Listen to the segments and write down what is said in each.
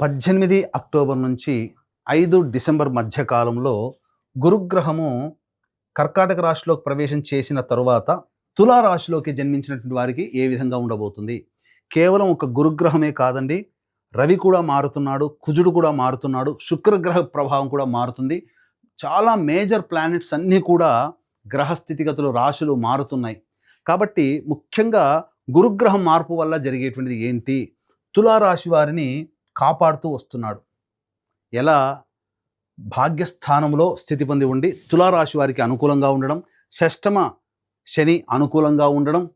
పద్దెనిమిది అక్టోబర్ నుంచి ఐదు డిసెంబర్ మధ్య కాలంలో గురుగ్రహము కర్కాటక రాశిలోకి ప్రవేశం చేసిన తరువాత తులారాశిలోకి జన్మించినటువంటి వారికి ఏ విధంగా ఉండబోతుంది? కేవలం ఒక గురుగ్రహమే కాదండి. రవి కూడా మారుతున్నాడు కుజుడు కూడా మారుతున్నాడు శుక్రగ్రహ ప్రభావం కూడా మారుతుంది. చాలా మేజర్ ప్లానెట్స్ అన్నీ కూడా గ్రహ స్థితిగతులు రాశులు మారుతున్నాయి. కాబట్టి ముఖ్యంగా గురుగ్రహం మార్పు వల్ల జరిగేటువంటిది ఏంటి? తులారాశి వారిని కాపాడుతూ వస్తున్నాడు. ఎలా? భాగ్యస్థానంలో స్థితి పొంది ఉండి తులారాశి వారికి అనుకూలంగా ఉండడం షష్టమ శని అనుకూలంగా ఉండడం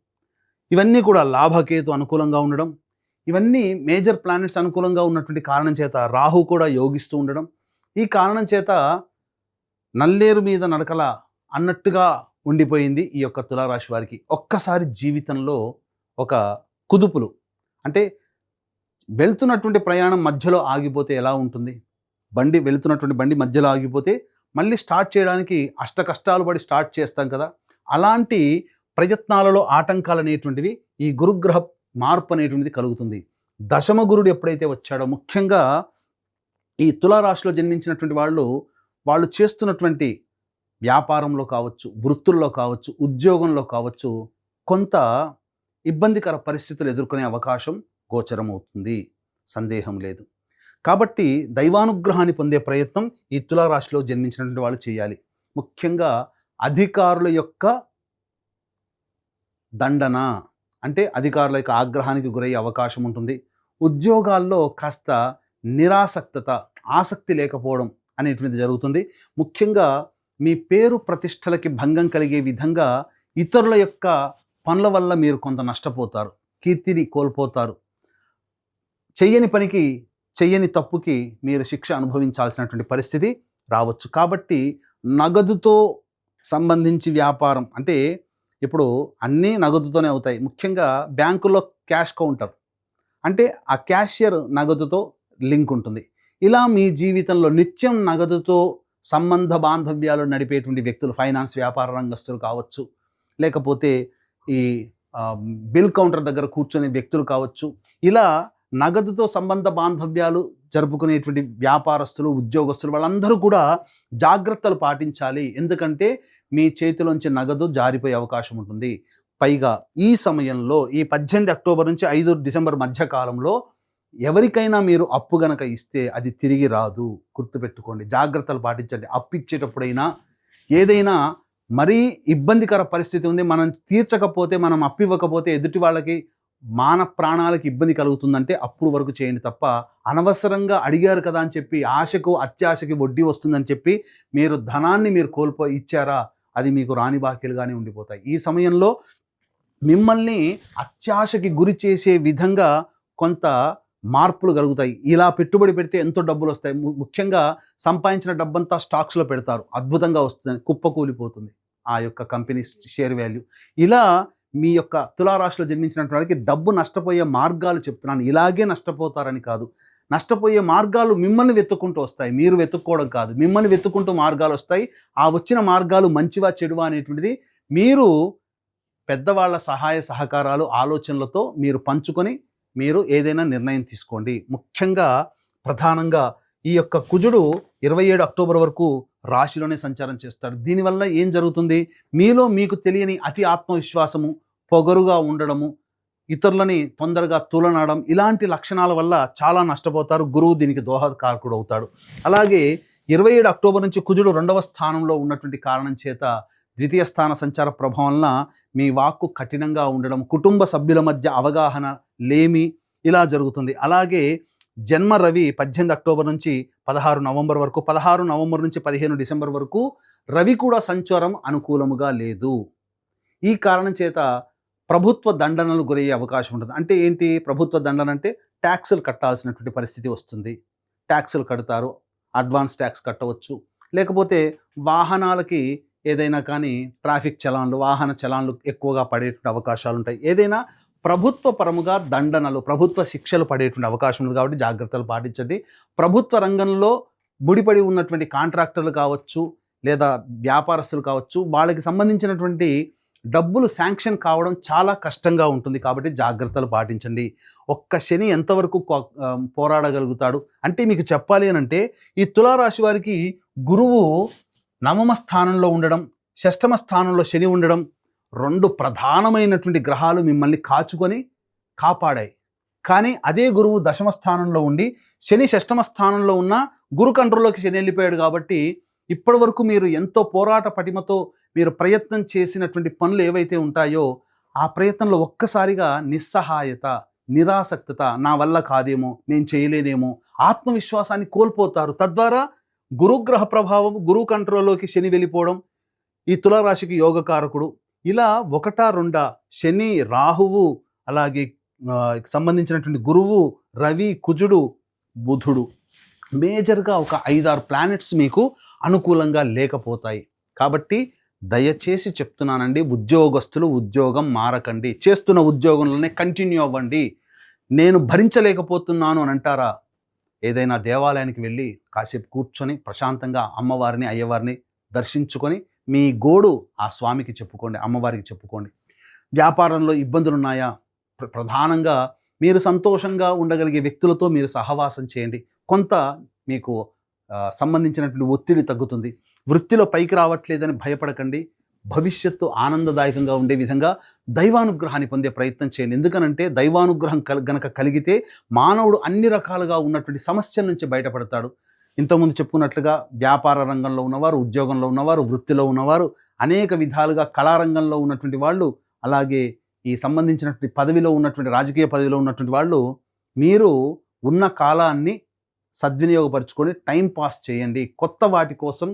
ఇవన్నీ కూడా లాభకేతు అనుకూలంగా ఉండడం ఇవన్నీ మేజర్ ప్లానెట్స్ అనుకూలంగా ఉన్నటువంటి కారణం చేత రాహు కూడా యోగిస్తూ ఉండడం ఈ కారణం చేత నల్లేరు మీద నడకల అన్నట్టుగా ఉండిపోయింది ఈ యొక్క తులారాశి వారికి. ఒక్కసారి జీవితంలో ఒక కుదుపులు. అంటే వెళ్తున్నటువంటి ప్రయాణం మధ్యలో ఆగిపోతే ఎలా ఉంటుంది? బండి వెళ్తున్నటువంటి బండి మధ్యలో ఆగిపోతే మళ్ళీ స్టార్ట్ చేయడానికి అష్ట కష్టాలు పడి స్టార్ట్ చేస్తాం కదా? అలాంటి ప్రయత్నాలలో ఆటంకాలు అనేటువంటివి ఈ గురుగ్రహ మార్పు అనేటువంటిది కలుగుతుంది. దశమ గురుడు ఎప్పుడైతే వచ్చాడో ముఖ్యంగా ఈ తులారాశిలో జన్మించినటువంటి వాళ్ళు వాళ్ళు చేస్తున్నటువంటి వ్యాపారంలో కావచ్చు వృత్తుల్లో కావచ్చు ఉద్యోగంలో కావచ్చు కొంత ఇబ్బందికర పరిస్థితులు ఎదుర్కొనే అవకాశం గోచరమవుతుంది. సందేహం లేదు. కాబట్టి దైవానుగ్రహాన్ని పొందే ప్రయత్నం ఈ తులారాశిలో జన్మించినటువంటి వాళ్ళు చేయాలి. ముఖ్యంగా అధికారుల యొక్క దండన అంటే అధికారుల యొక్క ఆగ్రహానికి గురయ్యే అవకాశం ఉంటుంది. ఉద్యోగాల్లో కాస్త నిరాసక్తత ఆసక్తి లేకపోవడం అనేటువంటిది జరుగుతుంది. ముఖ్యంగా మీ పేరు ప్రతిష్టలకి భంగం కలిగే విధంగా ఇతరుల యొక్క పనుల వల్ల మీరు కొంత నష్టపోతారు. కీర్తిని కోల్పోతారు. చెయ్యని పనికి చెయ్యని తప్పుకి మీరు శిక్ష అనుభవించాల్సినటువంటి పరిస్థితి రావచ్చు. కాబట్టి నగదుతో సంబంధించి వ్యాపారం అంటే ఇప్పుడు అన్నీ నగదుతోనే అవుతాయి. ముఖ్యంగా బ్యాంకులో క్యాష్ కౌంటర్ అంటే ఆ క్యాషియర్ నగదుతో లింక్ ఉంటుంది. ఇలా మీ జీవితంలో నిత్యం నగదుతో సంబంధ బాంధవ్యాలు నడిపేటువంటి వ్యక్తులు ఫైనాన్స్ వ్యాపార రంగస్తులు కావచ్చు లేకపోతే ఈ బిల్ కౌంటర్ దగ్గర కూర్చునే వ్యక్తులు కావచ్చు ఇలా నగదుతో సంబంధ బాంధవ్యాలు జరుపుకునేటువంటి వ్యాపారస్తులు ఉద్యోగస్తులు వాళ్ళందరూ కూడా జాగ్రత్తలు పాటించాలి. ఎందుకంటే మీ చేతిలోంచి నగదు జారిపోయే అవకాశం ఉంటుంది. పైగా ఈ సమయంలో ఈ పద్దెనిమిది అక్టోబర్ నుంచి ఐదు డిసెంబర్ మధ్య కాలంలో ఎవరికైనా మీరు అప్పు గనక ఇస్తే అది తిరిగి రాదు. గుర్తుపెట్టుకోండి. జాగ్రత్తలు పాటించండి. అప్పు ఇచ్చేటప్పుడైనా ఏదైనా మరీ ఇబ్బందికర పరిస్థితి ఉంది. మనం తీర్చకపోతే మనం అప్పు ఇవ్వకపోతే ఎదుటి వాళ్ళకి మాన ప్రాణాలకు ఇబ్బంది కలుగుతుందంటే అప్పుడు వరకు చేయండి తప్ప అనవసరంగా అడిగారు కదా అని చెప్పి ఆశకు అత్యాశకి వడ్డీ వస్తుందని చెప్పి మీరు ధనాన్ని మీరు కోల్పో ఇచ్చారా? అది మీకు రాని బాకీలుగానే ఉండిపోతాయి. ఈ సమయంలో మిమ్మల్ని అత్యాశకి గురి చేసే విధంగా కొంత మార్పులు కలుగుతాయి. ఇలా పెట్టుబడి పెడితే ఎంతో డబ్బులు వస్తాయి. ముఖ్యంగా సంపాదించిన డబ్బంతా స్టాక్స్లో పెడతారు. అద్భుతంగా వస్తుంది. కుప్పకూలిపోతుంది. ఆ యొక్క కంపెనీ షేర్ వాల్యూ. ఇలా మీ యొక్క తులారాశిలో జన్మించినటువంటి వారికి డబ్బు నష్టపోయే మార్గాలు చెప్తున్నాను. ఇలాగే నష్టపోతారని కాదు. నష్టపోయే మార్గాలు మిమ్మల్ని వెతుక్కుంటూ వస్తాయి. మీరు వెతుక్కోవడం కాదు. మిమ్మల్ని వెతుక్కుంటూ మార్గాలు వస్తాయి. ఆ వచ్చిన మార్గాలు మంచివా చెడువా అనేటువంటిది మీరు పెద్దవాళ్ళ సహాయ సహకారాలు ఆలోచనలతో మీరు పంచుకొని మీరు ఏదైనా నిర్ణయం తీసుకోండి. ముఖ్యంగా ప్రధానంగా ఈ యొక్క కుజుడు ఇరవై ఏడు అక్టోబర్ వరకు రాశిలోనే సంచారం చేస్తాడు. దీనివల్ల ఏం జరుగుతుంది? మీలో మీకు తెలియని అతి ఆత్మవిశ్వాసము పొగరుగా ఉండడము ఇతరులని తొందరగా తూలనాడడం ఇలాంటి లక్షణాల వల్ల చాలా నష్టపోతారు. గురువు దీనికి దోహదకారకుడు అవుతాడు అలాగే ఇరవై ఏడు అక్టోబర్ నుంచి కుజుడు రెండవ స్థానంలో ఉన్నటువంటి కారణం చేత ద్వితీయ స్థాన సంచార ప్రభావం వలన మీ వాక్కు కఠినంగా ఉండడం కుటుంబ సభ్యుల మధ్య అవగాహన లేమి ఇలా జరుగుతుంది. అలాగే జన్మ రవి పద్దెనిమిది అక్టోబర్ నుంచి పదహారు నవంబర్ వరకు పదహారు నవంబర్ నుంచి పదిహేను డిసెంబర్ వరకు రవి కూడా సంచారం అనుకూలముగా లేదు. ఈ కారణం చేత ప్రభుత్వ దండనలు గురయ్యే అవకాశం ఉంటుంది. అంటే ఏంటి? ప్రభుత్వ దండన అంటే ట్యాక్సులు కట్టాల్సినటువంటి పరిస్థితి వస్తుంది. ట్యాక్సులు కడతారు అడ్వాన్స్ ట్యాక్స్ కట్టవచ్చు. లేకపోతే వాహనాలకి ఏదైనా కానీ ట్రాఫిక్ చలాన్లు వాహన చలాన్లు ఎక్కువగా పడేటువంటి అవకాశాలు ఉంటాయి. ఏదైనా ప్రభుత్వ పరముగా దండనలు ప్రభుత్వ శిక్షలు పడేటువంటి అవకాశం ఉంది కాబట్టి జాగ్రత్తలు పాటించండి. ప్రభుత్వ రంగంలో ముడిపడి ఉన్నటువంటి కాంట్రాక్టర్లు కావచ్చు లేదా వ్యాపారస్తులు కావచ్చు వాళ్ళకి సంబంధించినటువంటి డబ్బులు శాంక్షన్ కావడం చాలా కష్టంగా ఉంటుంది కాబట్టి జాగ్రత్తలు పాటించండి. ఒక్క శని ఎంతవరకు కో- పోరాడగలుగుతాడు? అంటే మీకు చెప్పాలి అని అంటే ఈ తులారాశి వారికి గురువు నవమ స్థానంలో ఉండడం షష్టమ స్థానంలో శని ఉండడం రెండు ప్రధానమైనటువంటి గ్రహాలు మిమ్మల్ని కాచుకొని కాపాడాయి. కానీ అదే గురువు దశమ స్థానంలో ఉండి శని షష్టమ స్థానంలో ఉన్న గురు కంట్రోల్లోకి శని వెళ్ళిపోయాడు కాబట్టి ఇప్పటి వరకు మీరు ఎంతో పోరాట పటిమతో మీరు ప్రయత్నం చేసినటువంటి పనులు ఏవైతే ఉంటాయో ఆ ప్రయత్నంలో ఒక్కసారిగా నిస్సహాయత నిరాసక్తత నా వల్ల కాదేమో నేను చేయలేనేమో ఆత్మవిశ్వాసాన్ని కోల్పోతారు. తద్వారా గురుగ్రహ ప్రభావం గురువు కంట్రోల్లోకి శని వెళ్ళిపోవడం ఈ తులారాశికి యోగకారకుడు ఇలా ఒకటా రెండా? శని రాహువు అలాగే సంబంధించినటువంటి గురువు రవి కుజుడు బుధుడు. మేజర్గా ఒక ఐదారు ప్లానెట్స్ మీకు అనుకూలంగా లేకపోతాయి. కాబట్టి దయచేసి చెప్తున్నానండి ఉద్యోగస్తులు ఉద్యోగం మారకండి. చేస్తున్న ఉద్యోగంలోనే కంటిన్యూ అవ్వండి. నేను భరించలేకపోతున్నాను అని అంటారా? ఏదైనా దేవాలయానికి వెళ్ళి కాసేపు కూర్చొని ప్రశాంతంగా అమ్మవారిని అయ్యవారిని దర్శించుకొని మీ గోడు ఆ స్వామికి చెప్పుకోండి అమ్మవారికి చెప్పుకోండి. వ్యాపారంలో ఇబ్బందులు ఉన్నాయా ప్రధానంగా మీరు సంతోషంగా ఉండగలిగే వ్యక్తులతో మీరు సహవాసం చేయండి. కొంత మీకు సంబంధించినటువంటి ఒత్తిడి తగ్గుతుంది. వృత్తిలో పైకి రావట్లేదని భయపడకండి. భవిష్యత్తు ఆనందదాయకంగా ఉండే విధంగా దైవానుగ్రహాన్ని పొందే ప్రయత్నం చేయండి. ఎందుకనంటే దైవానుగ్రహం కల్ గనక కలిగితే మానవుడు అన్ని రకాలుగా ఉన్నటువంటి సమస్యల నుంచి బయటపడతాడు. ఇంతకుముందు చెప్పుకున్నట్లుగా వ్యాపార రంగంలో ఉన్నవారు ఉద్యోగంలో ఉన్నవారు వృత్తిలో ఉన్నవారు అనేక విధాలుగా కళారంగంలో ఉన్నటువంటి వాళ్ళు అలాగే ఈ సంబంధించినటువంటి పదవిలో ఉన్నటువంటి రాజకీయ పదవిలో ఉన్నటువంటి వాళ్ళు మీరు ఉన్న కాలాన్ని సద్వినియోగపరచుకొని టైం పాస్ చేయండి. కొత్త వాటి కోసం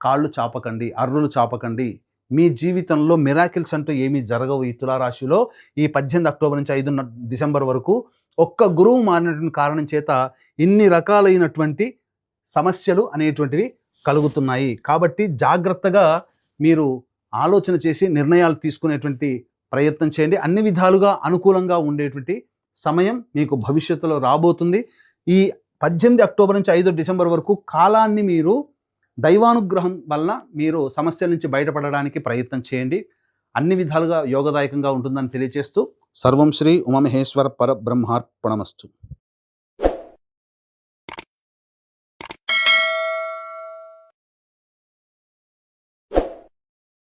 కాళ్ళు చాపకండి అర్రులు చాపకండి. మీ జీవితంలో మిరాకిల్స్ అంటూ ఏమీ జరగవు. ఈ తులారాశిలో ఈ పద్దెనిమిది అక్టోబర్ నుంచి ఐదు డిసెంబర్ వరకు ఒక్క గురువు మారినటువంటి కారణం చేత ఇన్ని రకాలైనటువంటి సమస్యలు అనేటువంటివి కలుగుతున్నాయి. కాబట్టి జాగ్రత్తగా మీరు ఆలోచన చేసి నిర్ణయాలు తీసుకునేటువంటి ప్రయత్నం చేయండి. అన్ని విధాలుగా అనుకూలంగా ఉండేటువంటి సమయం మీకు భవిష్యత్తులో రాబోతుంది. ఈ పద్దెనిమిది అక్టోబర్ నుంచి ఐదు డిసెంబర్ వరకు కాలాన్ని మీరు దైవానుగ్రహం వలన మీరు సమస్యల నుంచి బయటపడడానికి ప్రయత్నం చేయండి. అన్ని విధాలుగా యోగదాయకంగా ఉంటుందని తెలియజేస్తూ సర్వం శ్రీ ఉమమహేశ్వర పరబ్రహ్మార్పణమస్తు.